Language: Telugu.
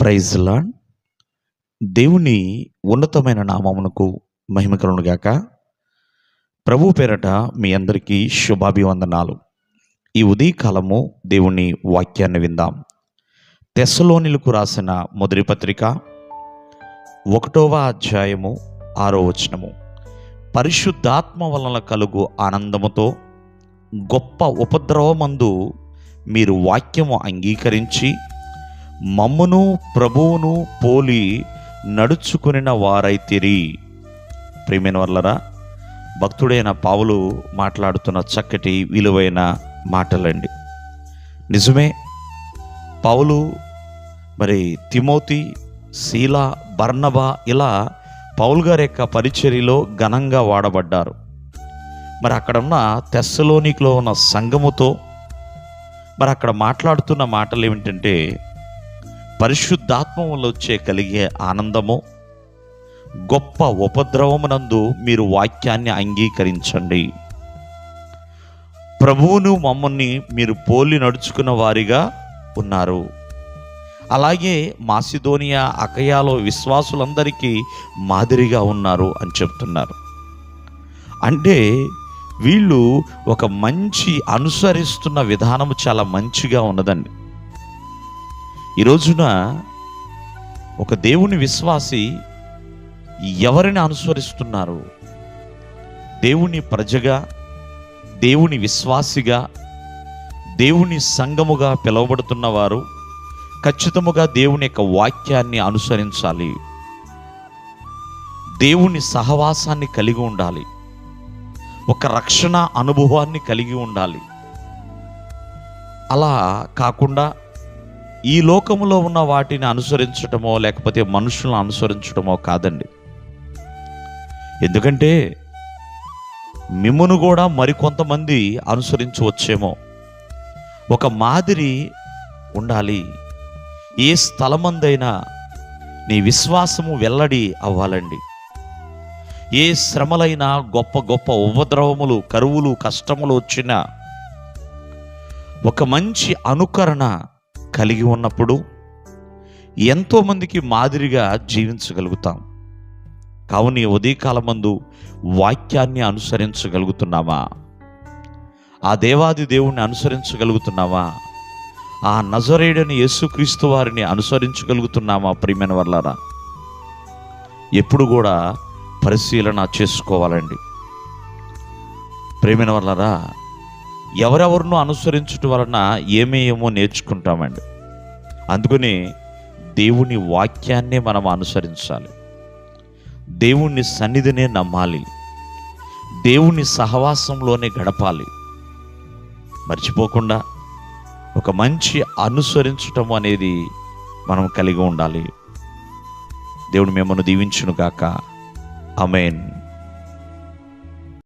ప్రైజ్ లాడ్ దేవుని ఉన్నతమైన నామమునకు మహిమ ప్రభు పేరట మీ అందరికీ శుభాభివందనాలు. ఈ ఉదయకాలము దేవుని వాక్యాన్ని విందాం. తెస్సలోనిలకు రాసిన మొదటి పత్రిక ఒకటవ అధ్యాయము ఆరో వచనము. పరిశుద్ధాత్మ వలన కలుగు ఆనందముతో గొప్ప ఉపద్రవమందు మీరు వాక్యము అంగీకరించి మమ్మును ప్రభువును పోలి నడుచుకునిన వారైతిరి. ప్రియమైన వల్లరా భక్తుడైన పావులు మాట్లాడుతున్న చక్కటి విలువైన మాటలండి. నిజమే పౌలు మరి తిమోతి శీల బర్నబా ఇలా పౌల్ గారి యొక్క పరిచర్యలో ఘనంగా వాడబడ్డారు. మరి అక్కడ ఉన్న తెస్సలోనిక్లో ఉన్న సంఘముతో మరి అక్కడ మాట్లాడుతున్న మాటలు ఏమిటంటే పరిశుద్ధాత్మ వల్ల వచ్చే కలిగే ఆనందము గొప్ప ఉపద్రవమునందు మీరు వాక్యాన్ని అంగీకరించండి. ప్రభువును మమ్మల్ని మీరు పోలి నడుచుకున్న వారిగా ఉన్నారు. అలాగే మాసిదోనియా అకయాలో విశ్వాసులందరికీ మాదిరిగా ఉన్నారు అని చెప్తున్నారు. అంటే వీళ్ళు ఒక మంచి అనుసరిస్తున్న విధానము చాలా మంచిగా ఉన్నదండి. ఈ రోజున ఒక దేవుని విశ్వాసి ఎవరిని అనుసరిస్తున్నారు? దేవుని ప్రజగా దేవుని విశ్వాసిగా దేవుని సంఘముగా పిలువబడుతున్న వారు ఖచ్చితముగా దేవుని యొక్క వాక్యాన్ని అనుసరించాలి. దేవుని సహవాసాన్ని కలిగి ఉండాలి. ఒక రక్షణ అనుభవాన్ని కలిగి ఉండాలి. అలా కాకుండా ఈ లోకములో ఉన్న వాటిని అనుసరించటమో లేకపోతే మనుషులను అనుసరించటమో కాదండి. ఎందుకంటే మిమ్మును కూడా మరికొంతమంది అనుసరించవచ్చేమో ఒక మాదిరి ఉండాలి. ఏ స్థలమందైనా నీ విశ్వాసము వెల్లడి అవ్వాలండి. ఏ శ్రమలైనా గొప్ప గొప్ప ఉపద్రవములు కరువులు కష్టములు వచ్చినా ఒక మంచి అనుకరణ కలిగి ఉన్నప్పుడు ఎంతోమందికి మాదిరిగా జీవించగలుగుతాం. కావున ఉదయకాలమందు వాక్యాన్ని అనుసరించగలుగుతున్నామా? ఆ దేవాది దేవుణ్ణి అనుసరించగలుగుతున్నామా? ఆ నజరేడని యేసుక్రీస్తు వారిని అనుసరించగలుగుతున్నామా ప్రియమైన వల్లారా ఎప్పుడు కూడా పరిశీలన చేసుకోవాలండి. ప్రేమైన వల్లరా ఎవరెవరినో అనుసరించడం వలన ఏమేమో నేర్చుకుంటామండి. అందుకని దేవుని వాక్యాన్నే మనం అనుసరించాలి. దేవుని సన్నిధినే నమ్మాలి. దేవుని సహవాసంలోనే గడపాలి. మర్చిపోకుండా ఒక మంచి అనుసరించటం అనేది మనం కలిగి ఉండాలి. దేవుడు మిమ్మల్ని దీవించును గాక అమేన్